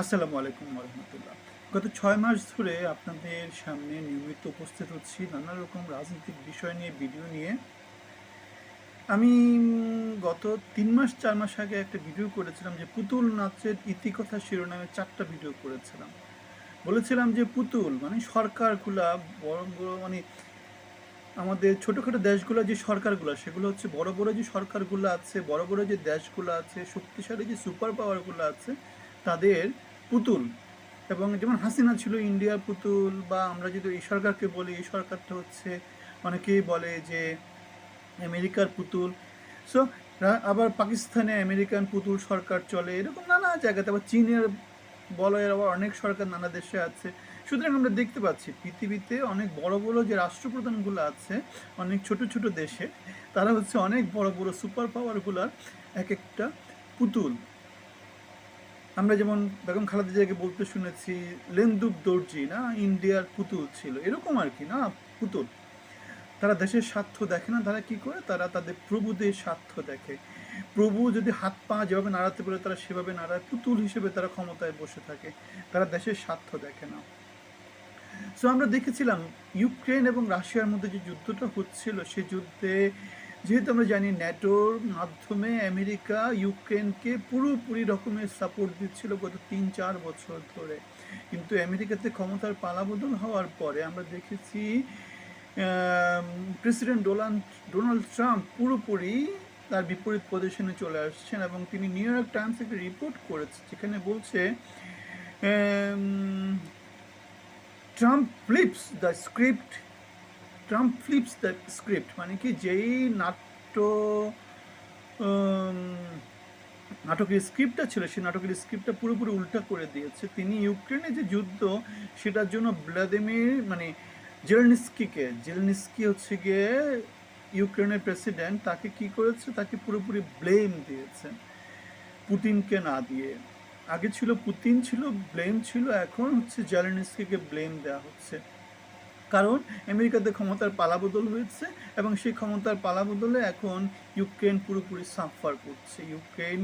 আসসালামু আলাইকুম রহমতুল্লাহ গত ছয় মাস ধরে আপনাদের সামনে নিয়মিত উপস্থিত হচ্ছি নানা রকম রাজনৈতিক বিষয় নিয়ে, ভিডিও নিয়ে। আমি গত তিন মাস, চার মাস আগে একটা ভিডিও করেছিলাম যে পুতুল নাচের ইতিকথা শিরোনামে চারটা ভিডিও করেছিলাম। বলেছিলাম যে পুতুল মানে সরকারগুলা বড় বড় মানে আমাদের ছোটোখাটো দেশগুলো যে সরকারগুলো, সেগুলো হচ্ছে বড় বড় যে সরকারগুলো আছে, বড় বড় যে দেশগুলো আছে, শক্তিশালী যে সুপার পাওয়ারগুলো আছে তাদের পুতুল। এবং যেমন হাসিনা ছিল ইন্ডিয়ার পুতুল বা আমরা যদি এই সরকারকে বলি, এই সরকারটা হচ্ছে অনেকেই বলে যে আমেরিকার পুতুল। সো আবার পাকিস্তানে আমেরিকান পুতুল সরকার চলে, এরকম নানা জায়গাতে। আবার চীনের বলো এর আবার অনেক সরকার নানা দেশে আছে। সুতরাং আমরা দেখতে পাচ্ছি পৃথিবীতে অনেক বড় বড় যে রাষ্ট্রপ্রধানগুলো আছে, অনেক ছোট ছোট দেশে, তারা হচ্ছে অনেক বড় বড় সুপার পাওয়ারগুলার এক একটা পুতুল। আমরা যেমন বেগম খালেদা জিয়াকে বলতে শুনেছি লেন্দুব দর্জি না, ইন্ডিয়ার পুতুল ছিল। এরকম আর কি না, পুতুল। তারা দেশের স্বার্থ দেখে না, তারা কি করে? তারা তাদের প্রভুদের স্বার্থ দেখে। প্রভু যদি হাত পা যেভাবে নাড়াতে পারে, তারা সেভাবে নাড়ায়। পুতুল হিসেবে তারা ক্ষমতায় বসে থাকে। তারা দেশের স্বার্থ দেখে না। সো আমরা দেখেছিলাম ইউক্রেন এবং রাশিয়ার মধ্যে যে যুদ্ধটা হচ্ছিল, সে যুদ্ধে যেহেতু আমরা জানি ন্যাটোর মাধ্যমে আমেরিকা ইউক্রেনকে পুরোপুরি রকমের সাপোর্ট দিচ্ছিল গত তিন চার বছর ধরে। কিন্তু আমেরিকাতে ক্ষমতার পালাবদল হওয়ার পরে আমরা দেখেছি প্রেসিডেন্ট ডোনাল্ড ডোনাল্ড ট্রাম্প পুরোপুরি তার বিপরীত পজিশনে চলে আসছেন এবং তিনি নিউ ইয়র্ক টাইমস একটা রিপোর্ট করেছে যেখানে বলছে Trump flips the script Trump flips the script মানে কি যেই নাট্য নাটকের স্ক্রিপ্টটা ছিল, সেই নাটকের স্ক্রিপ্টটা পুরোপুরি উল্টা করে দিয়েছে। তিনি ইউক্রেনে যে যুদ্ধ, সেটার জন্য ভ্লাদিমির মানে জেলনিস্কিকে জেলনিস্কি হচ্ছে গিয়ে ইউক্রেনের প্রেসিডেন্ট তাকে কি করেছে? তাকে পুরোপুরি ব্লেম দিয়েছে, পুতিনকে না দিয়ে। আগে ছিল পুতিন ছিল ব্লেম ছিল, এখন হচ্ছে জেলেনস্কিকে ব্লেম দেওয়া হচ্ছে। কারণ আমেরিকাতে ক্ষমতার পালাবদল হয়েছে এবং সেই ক্ষমতার পালাবদলে এখন ইউক্রেন পুরোপুরি সাফার করছে। ইউক্রেন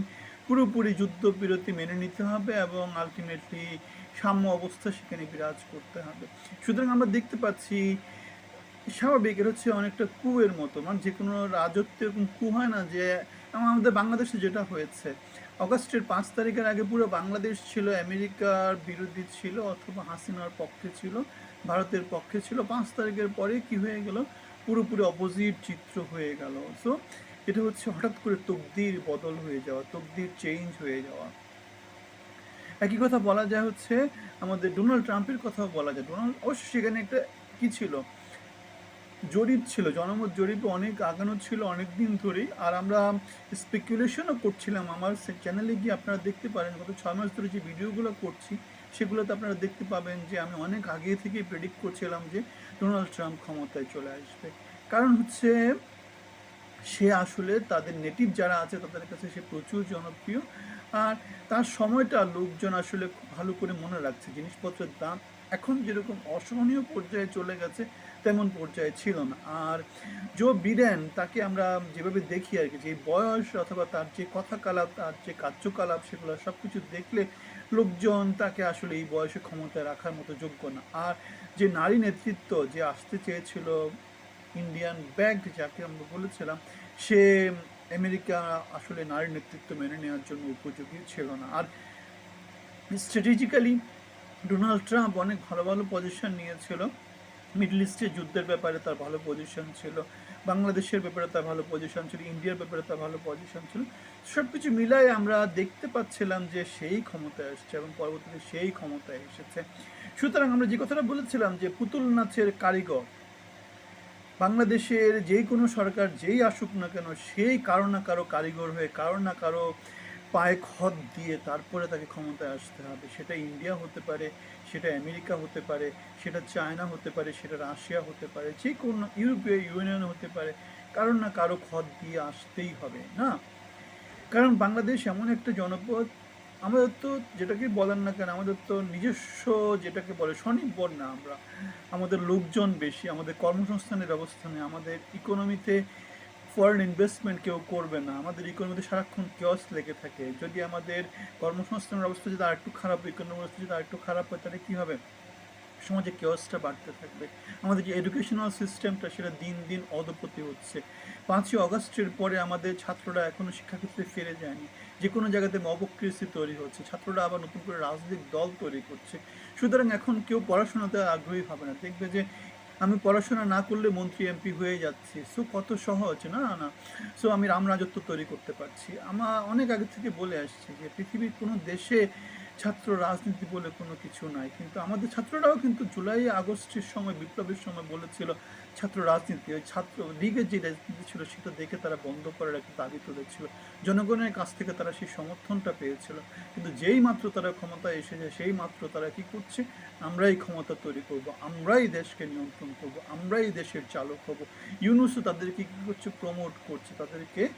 পুরোপুরি যুদ্ধবিরতি মেনে নিতে হবে এবং আলটিমেটলি সাম্য অবস্থা সেখানে বিরাজ করতে হবে। সুতরাং আমরা দেখতে পাচ্ছি স্বাভাবিক, এটা হচ্ছে অনেকটা কুয়ের মতো। মানে যে কোনো রাজত্ব এরকম কু হয় না যে আমাদের বাংলাদেশে যেটা হয়েছে, অগাস্টের পাঁচ তারিখের আগে পুরো বাংলাদেশ ছিল আমেরিকার বিরোধী ছিল অথবা হাসিনার পক্ষে ছিল। ভারতের পক্ষে ছিল। পাঁচ তারিখের পরে কি হয়ে গেল? পুরোপুরি অপোজিট চিত্র হয়ে গেল। সো এটা হচ্ছে হঠাৎ করে তকদির বদল হয়ে যাওয়া, তকদির চেঞ্জ হয়ে যাওয়া। একই কথা বলা যায় হচ্ছে, আমাদের ডোনাল্ড ট্রাম্পের কথাও বলা যায়। ডোনাল্ড অবশ্য সেখানে একটা কি ছিল? জরিপ ছিল, জনমত জরিপে অনেক আগানো ছিল অনেক দিন ধরেই। আর আমরা স্পেকুলেশনও করছিলাম। আমার চ্যানেলে গিয়ে আপনারা দেখতে পারেন, গত ছয় মাস ধরে যে ভিডিওগুলো করছি সেগুলোতে আপনারা দেখতে পাবেন যে আমি অনেক আগে থেকেই প্রেডিক্ট করছিলাম যে ডোনাল্ড ট্রাম্প ক্ষমতায় চলে আসবে। কারণ হচ্ছে সে আসলে তাদের নেটিভ যারা আছে তাদের কাছে সে প্রচুর জনপ্রিয়। আর তার সময়টা লোকজন আসলে ভালো করে মনে রাখছে। জিনিসপত্রের দাম এখন যেরকম অসহনীয় পর্যায়ে চলে গেছে তেমন পর্যায়ে ছিল না। আর জো বিডেন তাকে আমরা যেভাবে দেখি আর কি, যে বয়স অথবা তার যে কথা কালাপ তার যে কার্যকলাপ সেগুলো সব কিছু দেখলে লোকজন তাকে আসলে এই বয়সে ক্ষমতায় রাখার মতো যোগ্য না। আর যে নারী নেতৃত্ব যে আসতে চেয়েছিল ইন্ডিয়ান ব্যাগ যাকে আমরা বলেছিলাম, সে আমেরিকা আসলে নারী নেতৃত্ব মেনে নেওয়ার জন্য উপযোগী ছিল না। আর স্ট্র্যাটেজিক্যালি ডোনাল্ড ট্রাম্প অনেক ভালো ভালো পজিশন নিয়েছিল। মিডল ইস্টে যুদ্ধের ব্যাপারে তার ভালো পজিশন ছিল, বাংলাদেশের ব্যাপারে তার ভালো পজিশন ছিল ইন্ডিয়ার ব্যাপারে তার ভালো পজিশন ছিল। সব কিছু মিলাই আমরা দেখতে পাচ্ছিলাম যে সেই ক্ষমতায় আসছে এবং পরবর্তীতে সেই ক্ষমতায় এসেছে। সুতরাং আমরা যে কথাটা বলেছিলাম যে পুতুল নাচের কারিগর, বাংলাদেশের যে কোনো সরকার যেই আসুক না কেন, সেই কারও না কারও কারিগর হয়ে, কারও না কারও পায়ে খত দিয়ে তারপরে তাকে ক্ষমতায় আসতে হবে। সেটা ইন্ডিয়া হতে পারে, সেটা আমেরিকা হতে পারে, সেটা চায়না হতে পারে, সেটা রাশিয়া হতে পারে, যে কোনো ইউরোপীয় ইউনিয়ন হতে পারে, কারণ না কারও খত দিয়ে আসতেই হবে, না? কারণ বাংলাদেশ এমন একটা জনপদ, আমাদের তো যেটাকে বলেন না কেন, আমাদের তো নিজস্ব যেটাকে বলে স্বনির্ভর না আমরা। আমাদের লোকজন বেশি, আমাদের কর্মসংস্থানের ব্যবস্থা নেই, আমাদের ইকোনমিতে ফরেন ইনভেস্টমেন্ট কেউ করবে না। আমাদের ইকোনমিতে সারাক্ষণ কেয়স লেগে থাকে। যদি আমাদের কর্মসংস্থানের অবস্থা যদি আরেকটু খারাপ ইকোনমিক অবস্থা যদি আরেকটু খারাপ হয়, তাহলে কী হবে? সমাজে কেয়সটা বাড়তে থাকবে। আমাদের যে এডুকেশনাল সিস্টেমটা সেটা দিন দিন অধপতি হচ্ছে। পাঁচই অগস্টের পরে আমাদের ছাত্ররা এখনও শিক্ষাক্ষেত্রে ফিরে যায়নি। যে কোনো জায়গাতে মবক্রেসি তৈরি হচ্ছে। ছাত্ররা আবার নতুন করে রাজনৈতিক দল তৈরি করছে। সুতরাং এখন কেউ পড়াশোনাতে আগ্রহী হবে না। দেখবে যে আমি পড়াশোনা না করলে মন্ত্রী এমপি হয়ে যাচ্ছি। সো কত সহজ, না না? সো আমি রাম রাজত্ব তৈরি করতে পারছি। আমার অনেক আগে থেকে বলে আসছে যে, পৃথিবীর কোনো দেশে ছাত্র রাজনীতি বলে কোনো কিছু নাই। কিন্তু আমাদের ছাত্ররাও কিন্তু জুলাই, আগস্টের সময়, বিপ্লবের সময় বলেছিল ছাত্র রাজনীতি, ওই ছাত্র লীগের যে রাজনীতি ছিল সেটা দেখে তারা বন্ধ করার একটা দাবি তুলেছিল। জনগণের কাছ থেকে তারা সেই সমর্থনটা পেয়েছিল। কিন্তু যেই মাত্র তারা ক্ষমতায় এসেছে, সেই মাত্র তারা কি করছে? আমরাই ক্ষমতা তৈরি করব, আমরাই দেশকে নিয়ন্ত্রণ করব, আমরাই দেশের চালক হব। ইউনুসও তাদেরকে কী করছে? প্রমোট করছে। তাদেরকে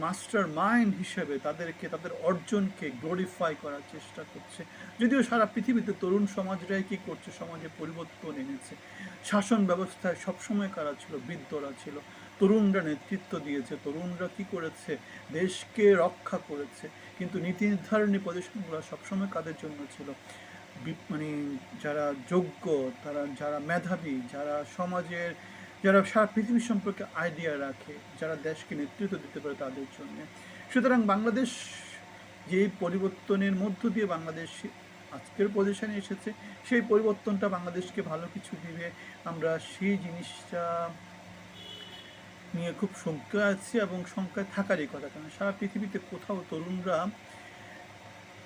মাস্টার মাইন্ড হিসেবে তাদেরকে, তাদের অর্জনকে গ্লোরিফাই করার চেষ্টা করছে। যদিও সারা পৃথিবীতে তরুণ সমাজরাই কী করছে, সমাজে পরিবর্তন এনেছে। শাসন ব্যবস্থায় সবসময় কারা ছিল? বৃদ্ধরা ছিল। তরুণরা নেতৃত্ব দিয়েছে। তরুণরা কি করেছে? দেশকে রক্ষা করেছে। কিন্তু নীতি নির্ধারণী পজিশনগুলো সবসময় কাদের জন্য ছিল? মানে যারা যোগ্য, তারা, যারা মেধাবী, যারা সমাজের যারা সারা পৃথিবী সম্পর্কে আইডিয়া রাখে, যারা দেশকে নেতৃত্ব দিতে পারে তাদের জন্য। সুতরাং বাংলাদেশ যে পরিবর্তনের মধ্য দিয়ে বাংলাদেশ আজকের পজিশনে এসেছে, সেই পরিবর্তনটা বাংলাদেশকে ভালো কিছু দিবে। আমরা সেই জিনিসটা নিয়ে খুব শঙ্কা আছি এবং শঙ্কায় থাকারই কথা, কারণ সারা পৃথিবীতে কোথাও তরুণরা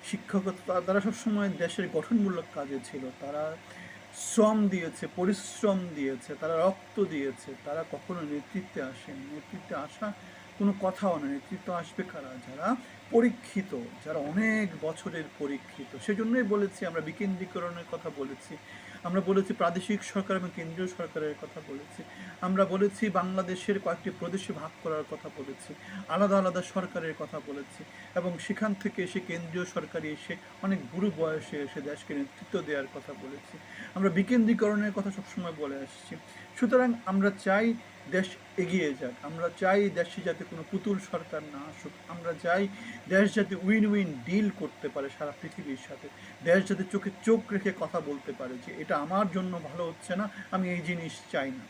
শিক্ষকতা, তারা সবসময় দেশের গঠনমূলক কাজে ছিল। তারা শ্রম দিয়েছে, পরিশ্রম দিয়েছে, তারা রক্ত দিয়েছে, তারা কখনো নেতৃত্বে আসেনি। নেতৃত্বে আসা কোনো কথাও না নেতৃত্ব আসবে কারা? যারা পরীক্ষিত, যারা অনেক বছরের পরীক্ষিত। সেজন্যই বলেছি, আমরা বিকেন্দ্রীকরণের কথা বলেছি। আমরা বলেছি প্রাদেশিক সরকার এবং কেন্দ্রীয় সরকারের কথা বলেছি। আমরা বলেছি বাংলাদেশের কয়েকটি প্রদেশে ভাগ করার কথা বলেছি, আলাদা আলাদা সরকারের কথা বলেছি এবং সেখান থেকে এসে কেন্দ্রীয় সরকারি এসে অনেক গুরু বয়সে এসে দেশকে নেতৃত্ব দেওয়ার কথা বলেছি। আমরা বিকেন্দ্রীকরণের কথা সবসময় বলে আসছি। সুতরাং আমরা চাই দেশ এগিয়ে যাক। আমরা চাই দেশে যাতে কোনো পুতুল সরকার না আসুক। আমরা চাই দেশ যাতে উইন উইন ডিল করতে পারে সারা পৃথিবীর সাথে। দেশ যাতে চোখে চোখ রেখে কথা বলতে পারে যে, এটা আমার জন্য ভালো হচ্ছে না, আমি এই জিনিস চাই না।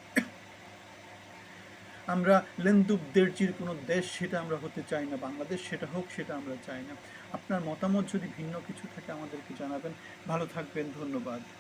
আমরা লেন্দুব দেড়জির কোনো দেশ সেটা আমরা হতে চাই না, বাংলাদেশ সেটা হোক, সেটা আমরা চাই না। আপনার মতামত যদি ভিন্ন কিছু থাকে আমাদেরকে জানাবেন। ভালো থাকবেন, ধন্যবাদ।